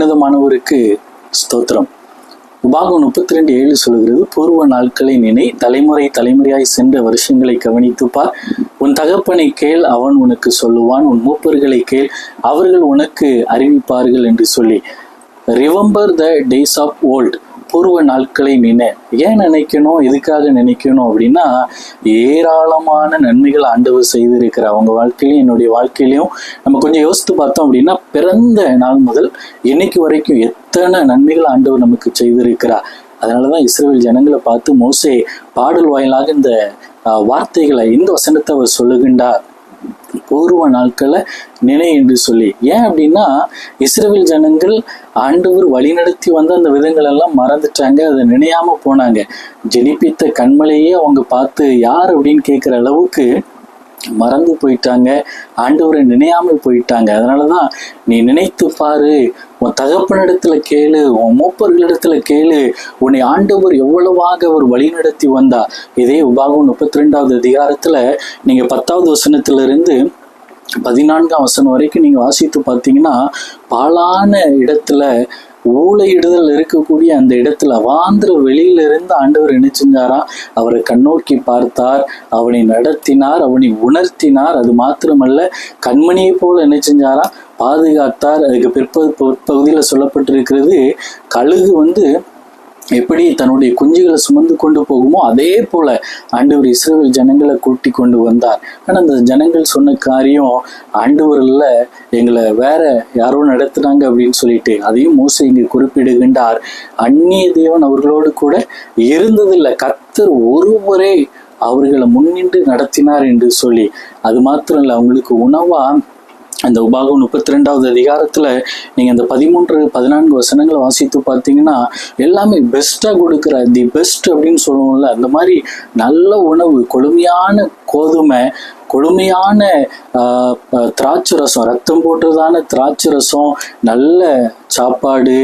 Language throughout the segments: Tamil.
உன்னதமானவருக்கு ஸ்தோத்திரம். உபாகம் முப்பத்தி ரெண்டு ஏழு சொல்கிறது பூர்வ நாட்களை நினை தலைமுறை தலைமுறையாய் சென்ற வருஷங்களை கவனித்துப்பார் உன் தகப்பனை கேள் அவன் உனக்கு சொல்லுவான். உன் மூப்பர்களை கேள் அவர்கள் உனக்கு அறிவிப்பார்கள் என்று சொல்லி. Remember the days of old பூர்வ நாட்களை நினை ஏன் நினைக்கணும்? எதுக்காக நினைக்கணும் அப்படின்னா ஏராளமான நன்மைகள் ஆண்டவர் செய்திருக்கிற அவங்க வாழ்க்கையிலையும் என்னுடைய வாழ்க்கையிலையும் நம்ம கொஞ்சம் யோசித்து பார்த்தோம் அப்படின்னா பிறந்த நாள் முதல் இன்னைக்கு வரைக்கும் எத்தனை நன்மைகள் ஆண்டவர் நமக்கு செய்திருக்கிறார். அதனாலதான் இஸ்ரேல் ஜனங்களை பார்த்து மோசே பாடல் வாயிலாக இந்த வார்த்தைகளை இந்த வசனத்தை அவர் சொல்லுகின்றார். பூர்வ நாட்களை நினை என்று சொல்லி. ஏன் அப்படின்னா இஸ்ரேல் ஜனங்கள் ஆண்டவர் வழிநடத்தி வந்த அந்த விதங்கள் எல்லாம் மறந்துட்டாங்க அதை நினையாம போனாங்க. ஜெனிப்பித்த கண்மலையே அவங்க பார்த்து யார்? அப்படின்னு கேட்குற அளவுக்கு மறந்து போயிட்டாங்க. ஆண்டவரை நினையாமல் போயிட்டாங்க. அதனாலதான் நீ நினைத்து பாரு. உன் தகப்பனிடத்துல கேளு. உன் மூப்பர்களிடத்துல கேளு. உன்னை ஆண்டவர் எவ்வளவாக அவர் வழிநடத்தி வந்தா இதே உபாகம் முப்பத்தி ரெண்டாவது அதிகாரத்துல நீங்க பத்தாவது வசனத்துல இருந்து பதினான்காம் வசனம் வரைக்கும் நீங்க வாசித்து பார்த்தீங்கன்னா பாழான இடத்துல ஊழையிடுதல் இருக்கக்கூடிய அந்த இடத்துல அவாந்திர வெளியில இருந்து ஆண்டவர் என்ன செஞ்சாரா? அவரை கண்ணோக்கி பார்த்தார் அவனை நடத்தினார் அவனை உணர்த்தினார். அது மாத்திரமல்ல கண்மணியை போல என்ன செஞ்சாரா? பாதுகாத்தார். அதுக்கு பிற்பகு பிற்பகுதியில் சொல்லப்பட்டிருக்கிறது கழுகு வந்து எப்படி தன்னுடைய குஞ்சுகளை சுமந்து கொண்டு போகுமோ அதே போல ஆண்டவர் இஸ்ரேல் ஜனங்களை கூட்டி கொண்டு வந்தார். ஆனா அந்த ஜனங்கள் சொன்ன காரியம் ஆண்டவரில் எங்களை வேற யாரோ நடத்துனாங்க அப்படின்னு சொல்லிட்டு அதையும் மோசை இங்கு குறிப்பிடுகின்றார். அந்நிய தேவன் அவர்களோடு கூட இருந்ததில்லை. கத்தர் ஒருவரே அவர்களை முன்னின்று நடத்தினார் என்று சொல்லி அது மாத்திரம் இல்லை அவங்களுக்கு உணவா அந்த உபாகம் முப்பத்தி ரெண்டாவது அதிகாரத்துல நீங்க அந்த பதிமூன்று பதினான்கு வசனங்களை வாசித்து பார்த்தீங்கன்னா எல்லாமே பெஸ்டா கொடுக்குற தி பெஸ்ட் அப்படின்னு சொல்லுவோம்ல அந்த மாதிரி நல்ல உணவு கொழுமையான கோதுமை கொழுமையான திராட்சை ரசம் ரத்தம் போட்டதான திராட்சை ரசம் நல்ல சாப்பாடு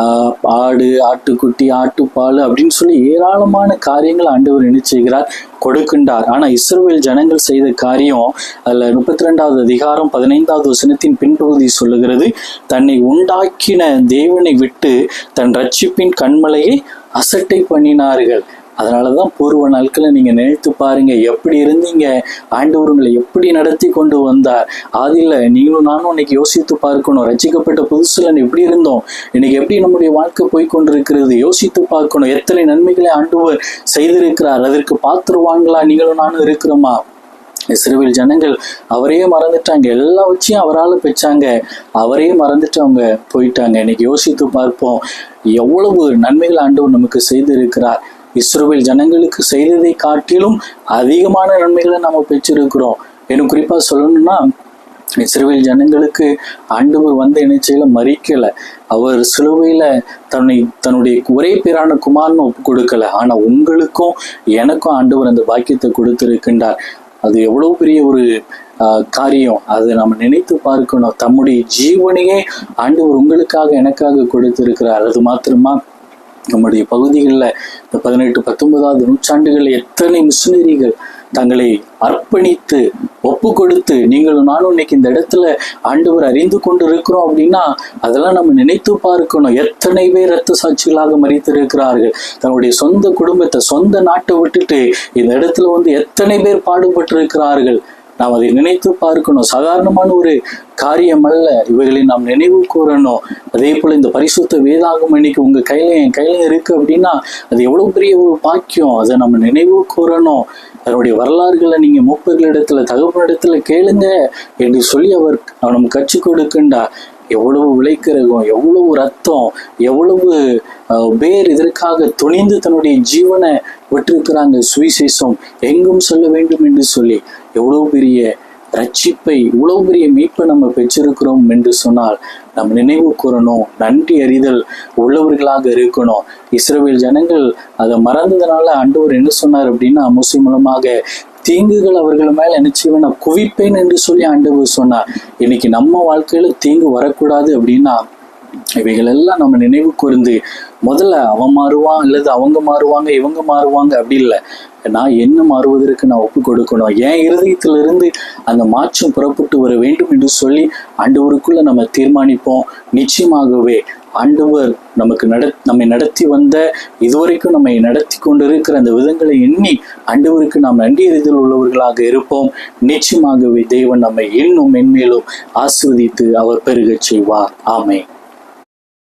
ஆஹ், ஆடு ஆட்டுக்குட்டி ஆட்டுப்பால் அப்படின்னு சொல்லி ஏராளமான காரியங்கள் ஆண்டவர் நினைச்சுகிறார் கொடுக்கின்றார். ஆனா இஸ்ரோவேல் ஜனங்கள் செய்த காரியம் அதுல முப்பத்தி ரெண்டாவது அதிகாரம் பதினைந்தாவது வசனத்தின் பின்பகுதி சொல்லுகிறது தன்னை உண்டாக்கின தேவனை விட்டு தன் ரட்சிப்பின் கண்மலையை அசட்டை பண்ணினார்கள். அதனாலதான் பூர்வ நாட்களை நீங்கள் நினைத்து பாருங்க. எப்படி இருந்தீங்க? ஆண்டவர் உங்களை எப்படி நடத்தி கொண்டு வந்தார்? அதில் நீங்களும் நானும் இன்னைக்கு யோசித்து பார்க்கணும். ரட்சிக்கப்பட்ட புதுசில் எப்படி இருந்தோம்? இன்னைக்கு எப்படி நம்முடைய வாழ்க்கை போய் கொண்டிருக்கிறது? யோசித்து பார்க்கணும். எத்தனை நன்மைகளை ஆண்டவர் செய்திருக்கிறார்? அதற்கு பார்த்துருவாங்களா நீங்களும் நானும் இருக்கிறோமா? இஸ்ரவேல் ஜனங்கள் அவரையே மறந்துட்டாங்க. எல்லா வச்சியும் அவரால் பெற்றாங்க. அவரையே மறந்துட்டு அவங்க போயிட்டாங்க. இன்னைக்கு யோசித்து பார்ப்போம். எவ்வளவு நன்மைகள் ஆண்டவர் நமக்கு செய்திருக்கிறார். இஸ்ரோவேல் ஜனங்களுக்கு செய்ததை காட்டிலும் அதிகமான நன்மைகளை நம்ம பெற்றிருக்கிறோம். இன்னும் குறிப்பா சொல்லணும்னா இஸ்ரவேல் ஜனங்களுக்கு ஆண்டவர் வந்து என்ன செய்யல மறிக்கல. அவர் சிலுவையில தன்னை தன்னுடைய ஒரே பேரான குமார்னு ஒப்பு கொடுக்கல. ஆனா உங்களுக்கும் எனக்கும் ஆண்டவர் அந்த பாக்கியத்தை கொடுத்திருக்கின்றார். அது எவ்வளவு பெரிய ஒரு காரியம். அதை நம்ம நினைத்து பார்க்கணும். தம்முடைய ஜீவனையே ஆண்டவர் உங்களுக்காக எனக்காக கொடுத்திருக்கிறார். அது மாத்திரமா நம்முடைய பகுதிகளில் இந்த பதினெட்டு பத்தொன்பதாவது நூற்றாண்டுகளில் எத்தனை மிஷினரிகள் தங்களை அர்ப்பணித்து ஒப்பு கொடுத்து நீங்களும் நானும் இன்னைக்கு இந்த இடத்துல ஆண்டவர் அறிந்து கொண்டு இருக்கிறோம் அப்படின்னா அதெல்லாம் நம்ம நினைத்து பார்க்கணும். எத்தனை பேர் ரத்த சாட்சிகளாக மறித்திருக்கிறார்கள். தன்னுடைய சொந்த குடும்பத்தை சொந்த நாட்டை விட்டுட்டு இந்த இடத்துல வந்து எத்தனை பேர் பாடுபட்டு இருக்கிறார்கள் நாம் அதை நினைத்து பார்க்கணும். சாதாரணமான ஒரு காரியம் அல்ல இவைகளை நாம் நினைவு கூறணும். அதே போல இந்த பரிசுத்த வேதாகம் இன்னைக்கு உங்க கையில என் கையில இருக்கு அப்படின்னா அது எவ்வளவு பெரிய ஒரு பாக்கியம். அதை நம்ம நினைவு கூறணும். அதனுடைய வரலாறுகளை நீங்க மூப்பர்களிடத்துல தகப்பனிடத்துல கேளுங்க என்று சொல்லி அவர் அவர் கற்றுக் கொடுக்கின்றார். எவ்வளவு விளைக்கிறகம் எவ்வளவு ரத்தம் எவ்வளவு அஹ், பேர் இதற்காக துணிந்து தன்னுடைய ஜீவனை விட்டிருக்கிறாங்க. சுவிசேஷம் எங்கும் சொல்ல வேண்டும் என்று சொல்லி. எவ்வளவு பெரிய ரட்சிப்பை இவ்வளவு பெரிய மீட்பை நம்ம பெற்றிருக்கிறோம் என்று சொன்னால் நம்ம நினைவு கூறணும் நன்றி அறிதல் உள்ளவர்களாக இருக்கணும். இஸ்ரேல் ஜனங்கள் அதை மறந்ததுனால அண்டவர் என்ன சொன்னார் அப்படின்னா முஸ்லிம் மூலமாக தீங்குகள் அவர்கள் மேல நினைச்சு செய்வேன் நான் குவிப்பேன் என்று சொல்லி ஆண்டவர் சொன்னார். இன்னைக்கு நம்ம வாழ்க்கையில தீங்கு வரக்கூடாது அப்படின்னா இவைகள் எல்லாம் நம்ம நினைவு கூர்ந்து முதல்ல அவன் மாறுவான் அல்லது அவங்க மாறுவாங்க இவங்க மாறுவாங்க அப்படி இல்லை. நான் என்ன மாறுவதற்கு நான் ஒப்பு கொடுக்கணும்? என் இருதயத்திலிருந்து அந்த மாற்றம் புறப்பட்டு வர வேண்டும் என்று சொல்லி ஆண்டவருக்குள்ள நம்ம தீர்மானிப்போம். நிச்சயமாகவே ஆண்டவர் நமக்கு நட நம்மை நடத்தி வந்த இதுவரைக்கும் நம்மை நடத்தி கொண்டிருக்கிற அந்த விதங்களை எண்ணி ஆண்டவருக்கு நாம் நன்றி எறிதல் உள்ளவர்களாக இருப்போம். நிச்சயமாகவே தேவன் நம்மை இன்னும் மென்மேலும் ஆசிர்வதித்து அவர் பெருகச் செய்வார். ஆமை